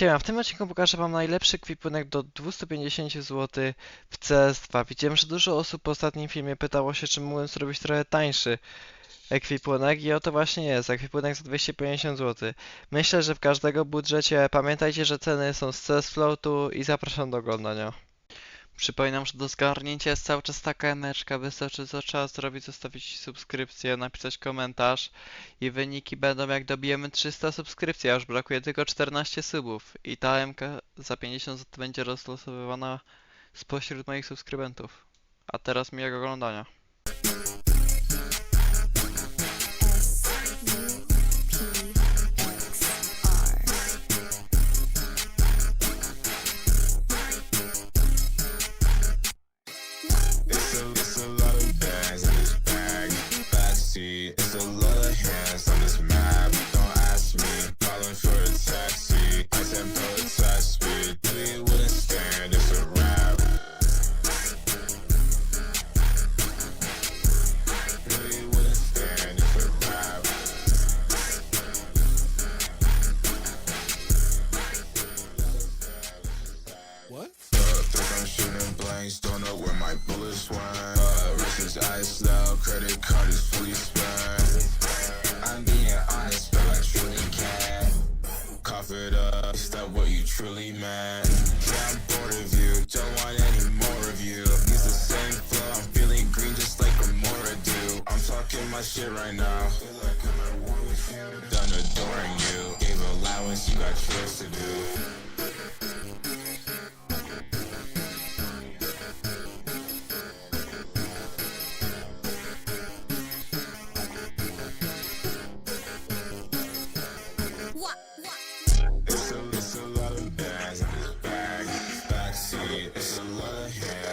Siema, w tym odcinku pokażę wam najlepszy kwipunek do 250 zł w CS2. Widziałem, że dużo osób po ostatnim filmie pytało się, czy mógłbym zrobić trochę tańszy ekwipunek i oto właśnie jest, ekwipunek za 250 zł. Myślę, że w każdego budżecie pamiętajcie, że ceny są z CS Floatu i zapraszam do oglądania. Przypominam, że do zgarnięcia jest cały czas taka emeczka, wystarczy co trzeba zrobić, zostawić subskrypcję, napisać komentarz i wyniki będą jak dobijemy 300 subskrypcji, a już brakuje tylko 14 subów i ta MK za 50 zł będzie rozlosowywana spośród moich subskrybentów. A teraz miłego oglądania. Backseat, a lot of hands on this map. Don't ask me, calling for a taxi. I said no attack speed. We wouldn't stand, it's a wrap. We wouldn't stand, it's a wrap. What? Uh, think I'm shooting blanks, don't know where my bullets went. Uh, wrist is iced out, credit card is it up, is that what you truly meant? Yeah, I'm bored of you, don't want any more of you. Use the same flow, I'm feeling green just like Remora do. I'm talking my shit right now. Done adoring you, gave allowance, you got chores to do.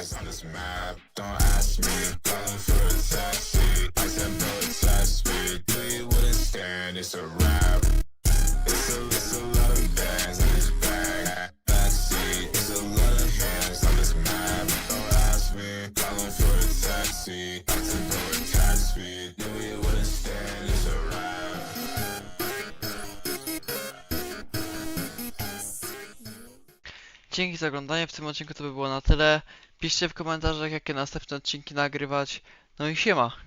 Hands on this map. Don't ask me, calling for a taxi. I said no attack speed. We wouldn't stand, it's a wrap. It's a, it's a lot of bags in this bag. Backseat, it's a lot of hands on this map. Don't ask me, calling for a taxi. I said no attack speed. No, we wouldn't stand, it's a wrap. Dzięki za oglądanie, w tym odcinku to by było na tyle. Piszcie w komentarzach, jakie następne odcinki nagrywać. No i siema!